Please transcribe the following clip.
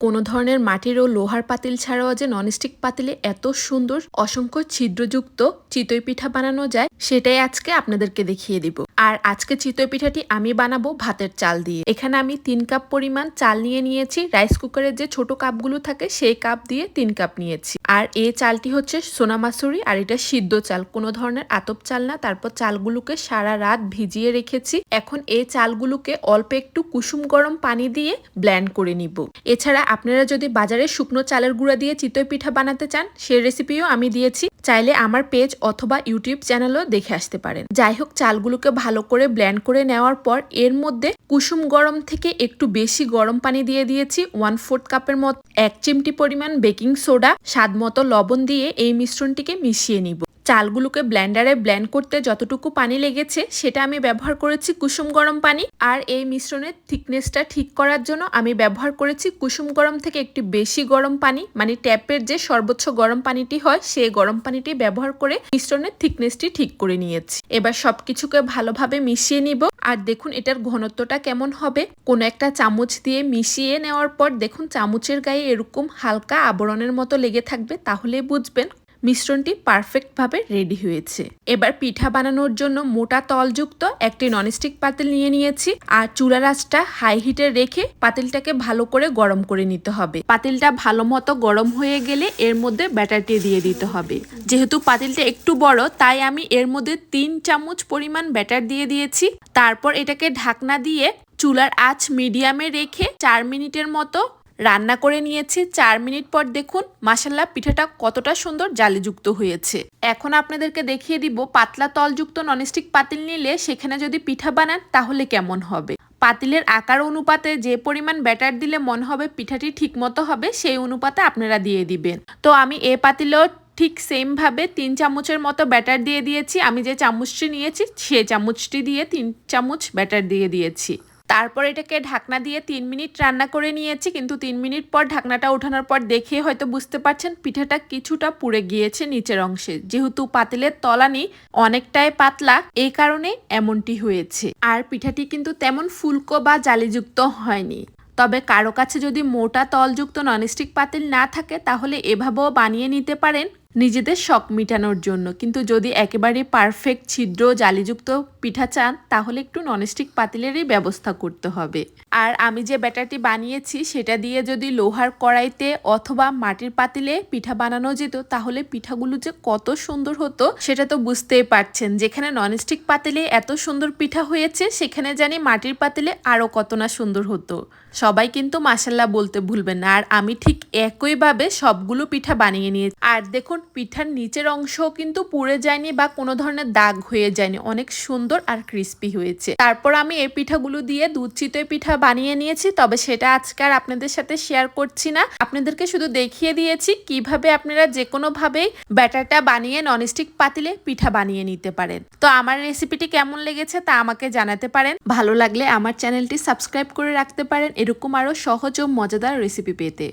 কোনো ধরনের মাটির ও লোহার পাতিল ছাড়াও যে ননস্টিক পাতিলে এত সুন্দর, অসংখ্য ছিদ্রযুক্ত চিতই পিঠা বানানো যায়, সেটাই আজকে আপনাদেরকে দেখিয়ে দিব। আর আজকে চিতই পিঠাটি আমি বানাবো ভাতের চাল দিয়ে। এখানে আমি তিন কাপ পরিমাণ চাল নিয়ে নিয়েছি। রাইস কুকারের যে ছোট কাপগুলো থাকে, সেই কাপ দিয়ে তিন কাপ নিয়েছি। আর এই চালটি হচ্ছে সোনা মাসুরি, আর এটা সিদ্ধ চাল। কোনো ধরনের আতপ চাল না, তারপর চালগুলোকে সারা রাত ভিজিয়ে রেখেছি। এখন এই চালগুলোকে অল্প একটু কুসুম গরম পানি দিয়ে ব্ল্যান্ড করে নিব। এছাড়া আপনারা যদি বাজারে শুকনো চালের গুঁড়া দিয়ে চিতই পিঠা বানাতে চান, সে রেসিপিও আমি দিয়েছি। চাইলে আমার পেজ অথবা ইউটিউব চ্যানেলও দেখে আসতে পারেন। যাই হোক, চালগুলোকে ভালো করে ব্ল্যান্ড করে নেওয়ার পর এর মধ্যে কুসুম গরম থেকে একটু বেশি গরম পানি দিয়ে দিয়েছি ওয়ান ফোর্থ কাপের মতো। এক চিমটি পরিমাণ বেকিং সোডা স্বাদ মতো লবণ দিয়ে এই মিশ্রণটিকে মিশিয়ে নিব। চালগুলোকে ব্ল্যান্ডারে ব্ল্যান্ড করতে যতটুকু পানি লেগেছে সেটা আমি ব্যবহার করেছি কুসুম গরম পানি। আর এই মিশ্রণের থিকনেসটা ঠিক করার জন্য আমি ব্যবহার করেছি কুসুম গরম থেকে একটু বেশি গরম পানি মানে ট্যাপের যে সর্বোচ্চ গরম পানিটি হয় সেই গরম পানিটি ব্যবহার করে মিশ্রণের থিকনেসটি ঠিক করে নিয়েছি। এবার সবকিছুকে ভালোভাবে মিশিয়ে নিব। আর দেখুন এটার ঘনত্বটা কেমন হবে। কোনো একটা চামচ দিয়ে মিশিয়ে নেওয়ার পর দেখুন চামচের গায়ে এরকম হালকা আবরণের মতো লেগে থাকবে তাহলে বুঝবেন মিশ্রণটি পারফেক্টভাবে রেডি হয়েছে। এবার পিঠা বানানোর জন্য মোটা তলযুক্ত একটি ননস্টিক পাতিল নিয়ে নিয়েছি আর চুলা রাসটা হাই হিটে রেখে পাতিলটাকে ভালো করে গরম করে নিতে হবে। পাতিলটা ভালো মতো গরম হয়ে গেলে এর মধ্যে ব্যাটারটি দিয়ে দিতে হবে। যেহেতু পাতিলটা একটু বড়, তাই আমি এর মধ্যে তিন চামচ পরিমাণ ব্যাটার দিয়ে দিয়েছি। তারপর এটাকে ঢাকনা দিয়ে চুলার আঁচ মিডিয়ামে রেখে চার মিনিটের মতো রান্না করে নিয়েছি। চার মিনিট পর দেখুন মাসাল্লা পিঠাটা কতটা সুন্দর জালিযুক্ত হয়েছে। এখন আপনাদেরকে দেখিয়ে দিব, পাতলা তলযুক্ত ননস্টিক পাতিল নিলে সেখানে যদি পিঠা বানান, তাহলে কেমন হবে? পাতিলের আকার অনুপাতে যে পরিমাণ ব্যাটার দিলে মনে হবে, পিঠাটি ঠিক মতো হবে, সেই অনুপাতে আপনারা দিয়ে দিবেন। তো আমি এ পাতিলেও ঠিক সেমভাবে তিন চামচের মতো ব্যাটার দিয়ে দিয়েছি। আমি যে চামচটি নিয়েছি, সে চামচটি দিয়ে তিন চামচ ব্যাটার দিয়ে দিয়েছি। তারপর এটাকে ঢাকনা দিয়ে তিন মিনিট রান্না করে নিয়েছি, কিন্তু তিন মিনিট পর ঢাকনাটা ওঠানোর পর দেখে হয়তো বুঝতে পারছেন পিঠাটা কিছুটা পুড়ে গিয়েছে নিচের অংশে। যেহেতু পাতিলের তলানি অনেকটাই পাতলা, এই কারণে এমনটি হয়েছে। আর পিঠাটি কিন্তু তেমন ফুলকো বা জালিযুক্ত হয়নি। তবে কারও কাছে যদি মোটা তলযুক্ত ননস্টিক পাতিল না থাকে, তাহলে এভাবেও বানিয়ে নিতে পারেন। নিজেদের শখ মিটানোর জন্য। কিন্তু যদি একেবারে পারফেক্ট ছিদ্র জালিযুক্ত পিঠা চান, তাহলে একটু ননস্টিক পাতিলেরই ব্যবস্থা করতে হবে। আর আমি যে ব্যাটারটি বানিয়েছি, সেটা দিয়ে যদি লোহার কড়াইতে অথবা মাটির পাতিলে পিঠা বানানো যেত, তাহলে পিঠাগুলো যে কত সুন্দর হতো, সেটা তো বুঝতেই পারছেন। যেখানে ননস্টিক পাতিলে এত সুন্দর পিঠা হয়েছে, সেখানে জানি মাটির পাতিলে আরও কত না সুন্দর হতো। সবাই কিন্তু মাসাল্লাহ বলতে ভুলবেন না। আর আমি ঠিক একইভাবে সবগুলো পিঠা বানিয়ে নিয়ে আর দেখুন পিঠার নিচের অংশও কিন্তু পুড়ে যায়নি বা কোনো ধরনের দাগ হয়ে যায়নি। অনেক সুন্দর আর ক্রিস্পি হয়েছে। তারপর আমি এই পিঠাগুলো দিয়ে দুধ চিতই পিঠা বানিয়ে নিয়েছি, তবে সেটা আজকে আর আপনাদের সাথে শেয়ার করছি না। আপনাদেরকে শুধু দেখিয়ে দিয়েছি কীভাবে আপনারা যে কোনোভাবেই ব্যাটারটা বানিয়ে ননস্টিক পাতিলে পিঠা বানিয়ে নিতে পারেন। তো আমার রেসিপিটি কেমন লেগেছে তা আমাকে জানাতে পারেন। ভালো লাগলে আমার চ্যানেলটি সাবস্ক্রাইব করে রাখতে পারেন। এরকম আরও সহজ ও মজাদার রেসিপি পেতে।